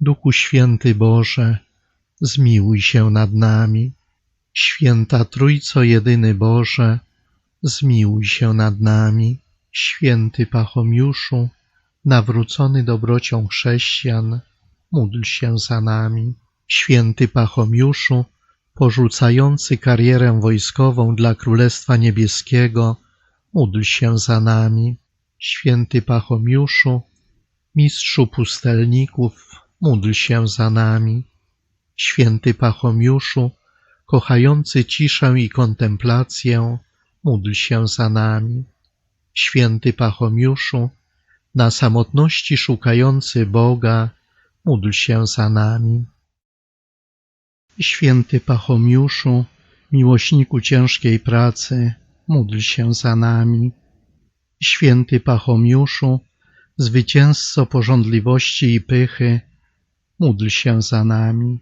Duchu Święty Boże, zmiłuj się nad nami. Święta Trójco Jedyny Boże, zmiłuj się nad nami. Święty Pachomiuszu, nawrócony dobrocią chrześcijan, módl się za nami. Święty Pachomiuszu, porzucający karierę wojskową dla Królestwa Niebieskiego, módl się za nami. Święty Pachomiuszu, mistrzu pustelników, módl się za nami. Święty Pachomiuszu, kochający ciszę i kontemplację, módl się za nami. Święty Pachomiuszu, na samotności szukający Boga, módl się za nami. Święty Pachomiuszu, miłośniku ciężkiej pracy, módl się za nami. Święty Pachomiuszu, zwycięzco pożądliwości i pychy, módl się za nami.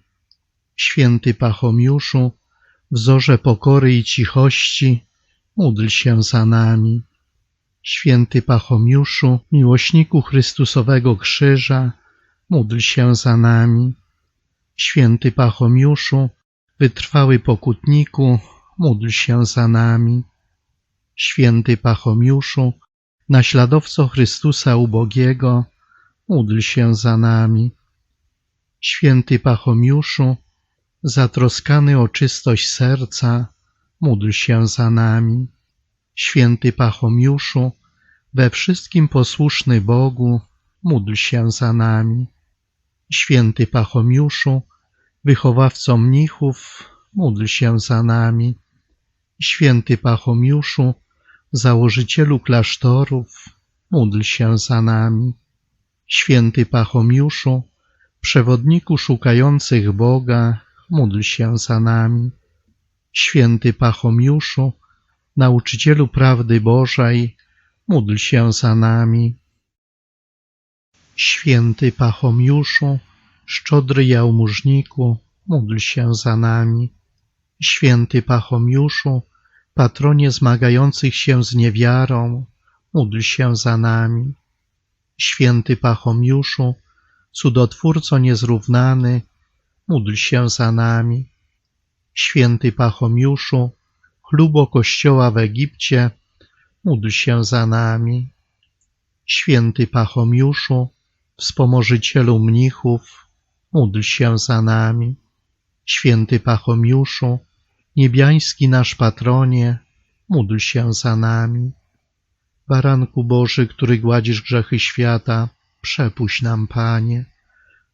Święty Pachomiuszu, wzorze pokory i cichości, módl się za nami. Święty Pachomiuszu, miłośniku Chrystusowego Krzyża, módl się za nami. Święty Pachomiuszu, wytrwały pokutniku, módl się za nami. Święty Pachomiuszu, naśladowco Chrystusa ubogiego, módl się za nami. Święty Pachomiuszu, zatroskany o czystość serca, módl się za nami. Święty Pachomiuszu, we wszystkim posłuszny Bogu, módl się za nami. Święty Pachomiuszu, wychowawco mnichów, módl się za nami. Święty Pachomiuszu, założycielu klasztorów, módl się za nami. Święty Pachomiuszu, przewodniku szukających Boga, módl się za nami. Święty Pachomiuszu, nauczycielu prawdy Bożej, módl się za nami. Święty Pachomiuszu, szczodry jałmużniku, módl się za nami. Święty Pachomiuszu, patronie zmagających się z niewiarą, módl się za nami. Święty Pachomiuszu, cudotwórco niezrównany, módl się za nami. Święty Pachomiuszu, chlubo Kościoła w Egipcie, módl się za nami. Święty Pachomiuszu, wspomożycielu mnichów, módl się za nami. Święty Pachomiuszu, niebiański nasz patronie, módl się za nami. Baranku Boży, który gładzisz grzechy świata, przepuść nam, Panie.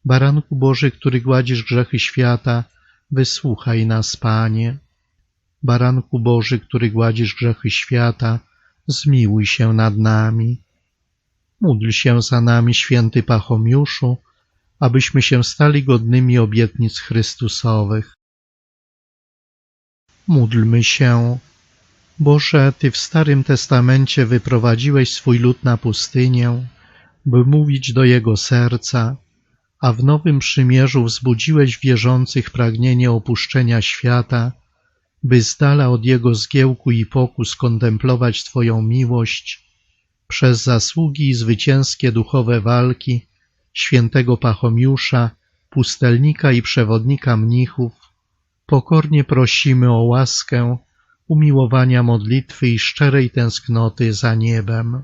Baranku Boży, który gładzisz grzechy świata, wysłuchaj nas, Panie. Baranku Boży, który gładzisz grzechy świata, zmiłuj się nad nami. Módl się za nami, święty Pachomiuszu, abyśmy się stali godnymi obietnic Chrystusowych. Módlmy się. Boże, Ty w Starym Testamencie wyprowadziłeś swój lud na pustynię, by mówić do jego serca, a w Nowym Przymierzu wzbudziłeś wierzących pragnienie opuszczenia świata, by z dala od jego zgiełku i pokus kontemplować Twoją miłość, przez zasługi i zwycięskie duchowe walki świętego Pachomiusza, pustelnika i przewodnika mnichów, pokornie prosimy o łaskę umiłowania modlitwy i szczerej tęsknoty za niebem.